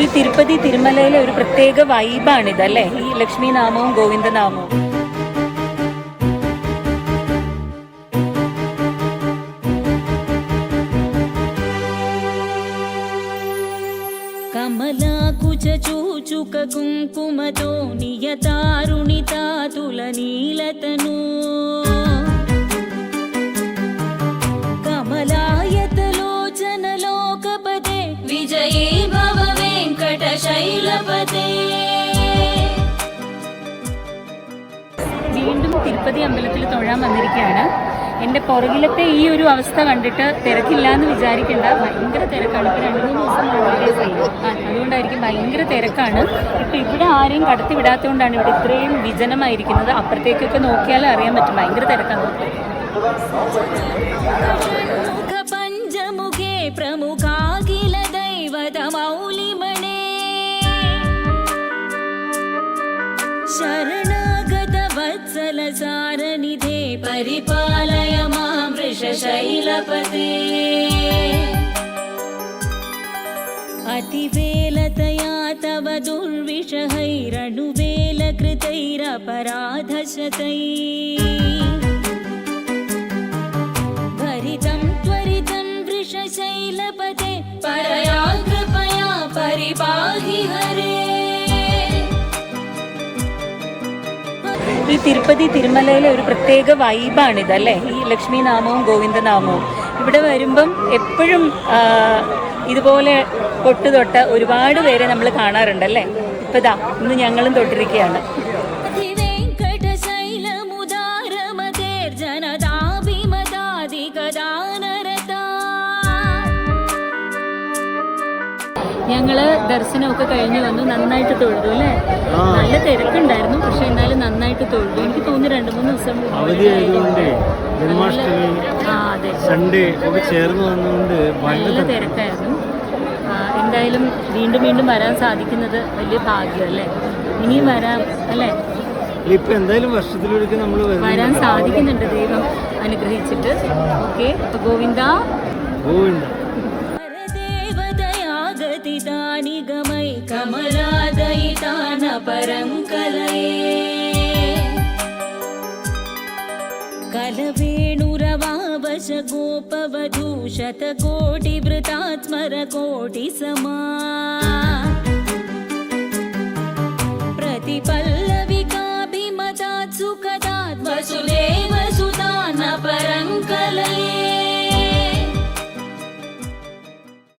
ഈ തിരുപ്പതി തിരുമലയിലെ ഒരു പ്രത്യേക വൈബാണിത് അല്ലേ ഈ ലക്ഷ്മി നാമവും ഗോവിന്ദനാമവും కమలాకుచ చూచుక కుంకుమతో నియతారుణితాతుల నీలతను തിരുപ്പതി അമ്പലത്തിൽ തൊഴാൻ വന്നിരിക്കുകയാണ്. എന്റെ പുറകിലത്തെ ഈ ഒരു അവസ്ഥ കണ്ടിട്ട് തിരക്കില്ല എന്ന് വിചാരിക്കേണ്ട. ഭയങ്കര തിരക്കാണ്. ഇപ്പോൾ രണ്ട് മൂന്ന് ദിവസം ആ അതുകൊണ്ടായിരിക്കും ഭയങ്കര തിരക്കാണ്. ഇപ്പം ഇവിടെ ആരെയും കടത്തി വിടാത്തതുകൊണ്ടാണ് ഇവിടെ ഇത്രയും വിജനമായിരിക്കുന്നത്. അപ്പുറത്തേക്കൊക്കെ നോക്കിയാലേ അറിയാൻ പറ്റും. ഭയങ്കര തിരക്കാണ്. പഞ്ചമുഖേ ശരണ सारनिधे परिपालय मां वृषशैलपते। अतिवेलतया तव दुर्विषहैरनुवेलकृतैरपराधशतैः। भरितं त्वरितं वृषशैलपते परया कृपया परिपाहि हरे ഈ തിരുപ്പതി തിരുമലയിലെ ഒരു പ്രത്യേക വൈബാണിത് അല്ലേ? ഈ ലക്ഷ്മി നാമവും ഗോവിന്ദനാമവും. ഇവിടെ വരുമ്പം എപ്പോഴും ഇതുപോലെ തൊട്ട് തൊട്ട് ഒരുപാട് പേരെ നമ്മൾ കാണാറുണ്ടല്ലേ ഇപ്പം ഇതാ ഇന്ന് ഞങ്ങളും തൊട്ടിരിക്കുകയാണ്. ഞങ്ങൾ ദർശനമൊക്കെ കഴിഞ്ഞു വന്നു നന്നായിട്ട് തൊഴുതു അല്ലേ? നല്ല തിരക്കുണ്ടായിരുന്നു പക്ഷെ എന്നാലും നന്നായിട്ട് തൊഴുതു. എനിക്ക് തോന്നി രണ്ട് മൂന്ന് ദിവസം അവധി ആയതുകൊണ്ട് ജന്മാഷ്ടമി സൺഡേ ഒക്കെ ചേർന്ന് വന്നുകൊണ്ട് നല്ല തിരക്കായിരുന്നു. എന്തായാലും വീണ്ടും വീണ്ടും വരാൻ സാധിക്കുന്നത് വലിയ ഭാഗ്യം അല്ലേ? ഇനിയും വരാം അല്ലേ? ഇപ്പൊ എന്തായാലും വർഷത്തിലൊരിക്കൽ നമ്മൾ വരാൻ സാധിക്കുന്നുണ്ട് ദൈവം അനുഗ്രഹിച്ചിട്ട്. ഓക്കെ ഗോവിന്ദ. ഗോവിന്ദ. ദേവതയാഗതിതാനിഗമൈ കമലാദയിതാന പരങ്കലയേ कलवेणुरवावश गोपवधूशत कोटिवृतात्मर कोटिसमा